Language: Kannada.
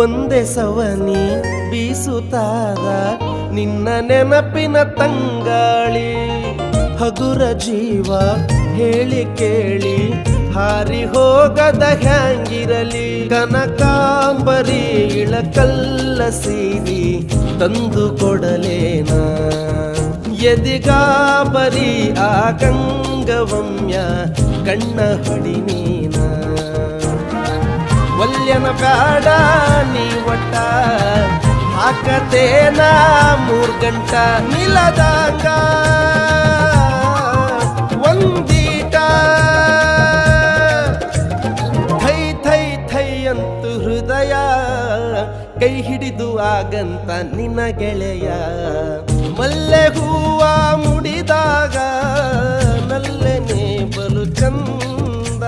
ಒಂದೇ ಸವನಿ ಬೀಸುತ್ತಾದ ನಿನ್ನ ನೆನಪಿನ ತಂಗಾಳಿ. ಹಗುರ ಜೀವ ಹೇಳಿ ಕೇಳಿ, ಹಾರಿ ಹೋಗದ ಹ್ಯಾಂಗಿರಲಿ. ಕನಕಾಂಬರಿ ಇಳಕಲ್ಲ ಸೀರಿ ತಂದು ಕೊಡಲೇನ. ಎದಿಗಾಬರಿ ಆ ಗಂಗವಮ್ಯ, ಕಣ್ಣ ಹೊಡಿ ನೀನ. ಒಲ್ಯನ ಬೇಡ ನೀ ಒಟ್ಟ. ಹಾಕತೇನ ಮೂರ್ ಗಂಟ ನಿಲದಾಗ ಒಂದೀಟ. ಥೈ ಥೈ ಥೈ ಅಂತು ಹೃದಯ. ಕೈ ಹಿಡಿದು ಆಗಂತ ನಿನ್ನ ಗೆಳೆಯ. ಮಲ್ಲೆ ಹೂವ ಮುಡಿದಾಗ ನಲ್ಲೆನೆ ಬಲು ಚಂದ.